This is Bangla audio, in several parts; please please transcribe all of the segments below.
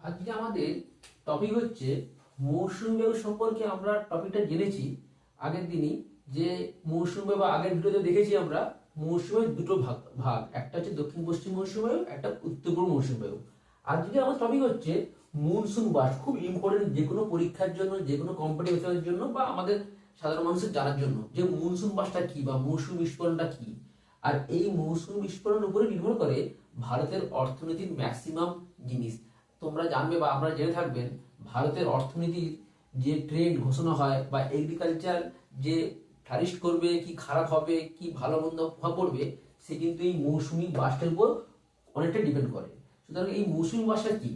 আজকে আমাদের টপিক হচ্ছে মৌসুমী বায়ু সম্পর্কে আমরা টপিকটা জেনেছি আগের দিনই, যে মৌসুমী বা আগের ভিডিওতে দেখেছি আমরা, মৌসুমের দুটো ভাগ ভাগ। একটা হচ্ছে দক্ষিণ পশ্চিম মৌসুমী বায়ু, একটা উত্তর পূর্ব মৌসুমী বায়ু। আজকে আমার টপিক হচ্ছে মনসুন বাস, খুব ইম্পর্টেন্ট যে কোনো পরীক্ষার জন্য, যে কোনো কম্পিটিশনের জন্য বা আমাদের সাধারণ মানুষের জানার জন্য, যে মনসুন বাসটা কি বা মৌসুম বিস্ফোরণটা কি? আর এই মৌসুম বিস্ফোরণের উপরে নির্ভর করে ভারতের অর্থনীতির ম্যাক্সিমাম জিনিস। তোমরা জানবে বা আমরা জেনে থাকবেন, ভারতের অর্থনীতির যে ট্রেন্ড ঘোষণা হয় বা এগ্রিকালচার যে ফ্লারিশ করবে, কি খারাপ হবে, কি ভালো মন্দ প্রভাব পড়বে সে কিন্তু এই মৌসুমি বাসটার উপর অনেকটা ডিপেন্ড করে। সুতরাং এই মৌসুমি বাসটা কি?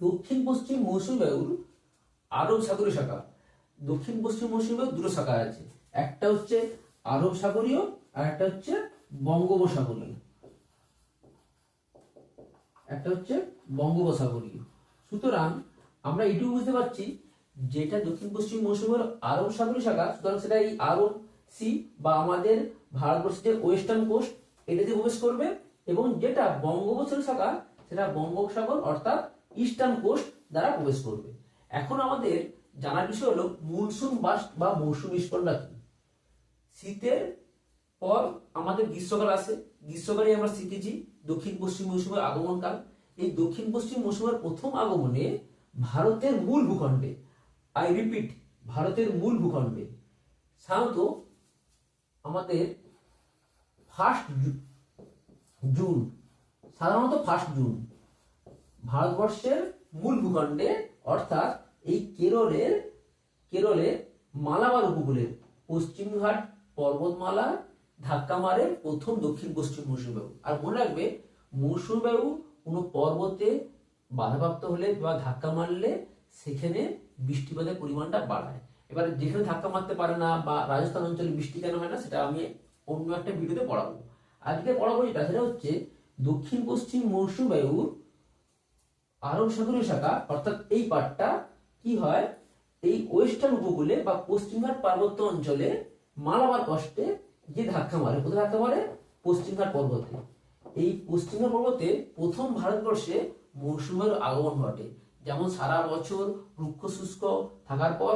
দক্ষিণ পশ্চিম মৌসুমী বায়ুর আরব সাগরীয় শাখা। দক্ষিণ পশ্চিম মৌসুমী বায়ুর দুটো শাখা আছে। একটা হচ্ছে আরব সাগরীয় আর একটা হচ্ছে বঙ্গোপসাগরীয়। একটা হচ্ছে বঙ্গোপসাগরীয়। সুতরাং আমরা এইটুকু বুঝতে পারছি যেটা দক্ষিণ পশ্চিম মৌসুমের আরব সাগরী শাখা, সুতরাং সেটা এই আরব সি বা আমাদের ভারতবর্ষের ওয়েস্টার্ন কোস্ট, এটাতে প্রবেশ করবে এবং যেটা বঙ্গোপসাগর শাখা, সেটা বঙ্গোপসাগর অর্থাৎ ইস্টার্ন কোস্ট দ্বারা প্রবেশ করবে। এখন আমাদের জানার বিষয় হলো মনসুন বাস বা মৌসুম বিস্ফোরণটা কি? শীতের পর আমাদের গ্রীষ্মকাল আসে। গ্রীষ্মকালে আমরা শিখেছি দক্ষিণ পশ্চিম মৌসুমের আগমনকাল এই দক্ষিণ পশ্চিম মৌসুমের প্রথম আগমনে ভারতের মূল ভূখণ্ডে আই রিপিট ভারতের মূল ভূখণ্ডে, সাধারণত আমাদের ফার্স্ট জুন, সাধারণত ফার্স্ট জুন, ভারতবর্ষের মূল ভূখণ্ডে, অর্থাৎ এই কেরলের কেরলের মালাবার উপকূলের পশ্চিমঘাট পর্বতমালা ধাক্কা মারে প্রথম দক্ষিণ পশ্চিম মৌসুমী বায়ু আর মনে রাখবে মৌসুমী বায়ু কোনো পর্বতে বাধাপ্রাপ্ত হলে বা ধাক্কা মারলে সেখানে বৃষ্টিপাতের পরিমাণটা বাড়ায়। এবার যেখানে ধাক্কা মারতে পারে না বা রাজস্থান অঞ্চলে বৃষ্টি কেন হয় না, সেটা আমি অন্য একটা ভিডিওতে পড়াবো। আজকে পড়াবো যেটা, সেটা হচ্ছে দক্ষিণ পশ্চিম মৌসুমী বায়ুর আরব সাগরীয় শাখা, অর্থাৎ এই পার্টটা কি হয়? এই ওয়েস্টার্ন উপকূলে বা পশ্চিমঘাট পার্বত্য অঞ্চলে মালাবার কষ্টে যে ধাক্কা মারে, কোথায় ধাক্কা মারে? পশ্চিমঘাট পর্বতে। এই পশ্চিমঘাট পর্বতে প্রথম ভারতবর্ষে মৌসুমের আগমন ঘটে। যেমন সারা বছর রুক্ষ শুষ্ক থাকার পর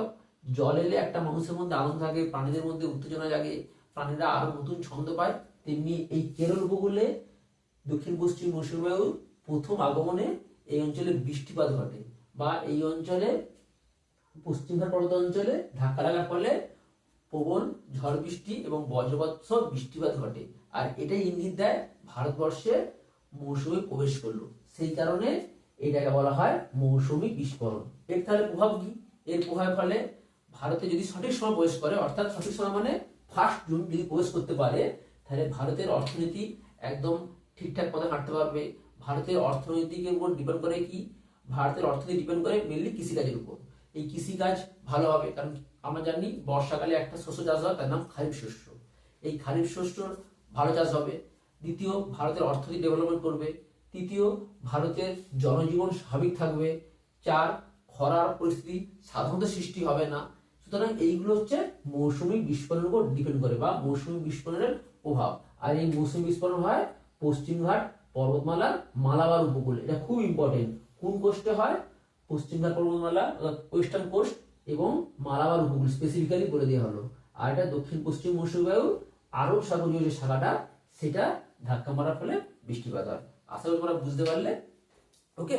জল এলে একটা মানুষের মধ্যে আনন্দ থাকে প্রাণীদের মধ্যে উত্তেজনা জাগে, প্রাণীরা আরও নতুন ছন্দ পায়। তেমনি এই কেরল উপকূলে দক্ষিণ পশ্চিম মৌসুমী বায়ুর প্রথম আগমনে এই অঞ্চলে বৃষ্টিপাত ঘটে বা এই অঞ্চলে পশ্চিমঘাট পর্বত অঞ্চলে ধাক্কা লাগার ফলে প্রবল ঝড় বৃষ্টি এবং বজ্রপাত বৃষ্টিপাত ঘটে। আর এটাই ইঙ্গিত দেয় ভারতবর্ষে মৌসুমী প্রবেশ করল। সেই কারণে এটাকে বলা হয় মৌসুমী বিস্ফোরণ। এর তাহলে প্রভাব কি? এর প্রভাবের ফলে ভারতে যদি সঠিক সময় প্রবেশ করে, অর্থাৎ সঠিক সময় মানে ফার্স্ট জুন যদি প্রবেশ করতে পারে, তাহলে ভারতের অর্থনীতি একদম ঠিকঠাক পথে হাঁটতে পারবে। ভারতের অর্থনৈতিকের উপর ডিপেন্ড করে কি? ভারতের অর্থনীতি ডিপেন্ড করে মেনলি কৃষিকাজের উপর। এই কৃষিকাজ ভালো হবে। কারণ আমরা জানি বর্ষাকালে একটা শস্য চাষ হয়, তার নাম খারিফ শস্য। এই খারিফ শস্যর ভালো চাষ হবে। দ্বিতীয়, ভারতের অর্থনীতি ডেভেলপমেন্ট করবে। তৃতীয়, ভারতের জনজীবন স্বাভাবিক থাকবে। চার, খরার পরিস্থিতি সাধারণত সৃষ্টি হবে না। সুতরাং এইগুলো হচ্ছে মৌসুমী বিস্ফোরণের উপর ডিপেন্ড করে বা মৌসুমী বিস্ফোরণের প্রভাব। আর এই মৌসুমী বিস্ফোরণ হয় পশ্চিমঘাট, পর্বতমালার, মালাবার উপকূলে। এটা খুব ইম্পর্টেন্ট কোন কোস্টে হয়? পশ্চিমঘাট পর্বতমালা ওয়েস্টার্ন কোস্ট এবং মালাবার উপকূল স্পেসিফিক্যালি বলে দেওয়া হলো। আর এটা দক্ষিণ পশ্চিম মৌসুমী বায়ু আরব সাগরীয় যে শাখাটা, সেটা ধাক্কা মারার ফলে বৃষ্টিপাত হয়। আশা করি তোমরা বুঝতে পারলে। ওকে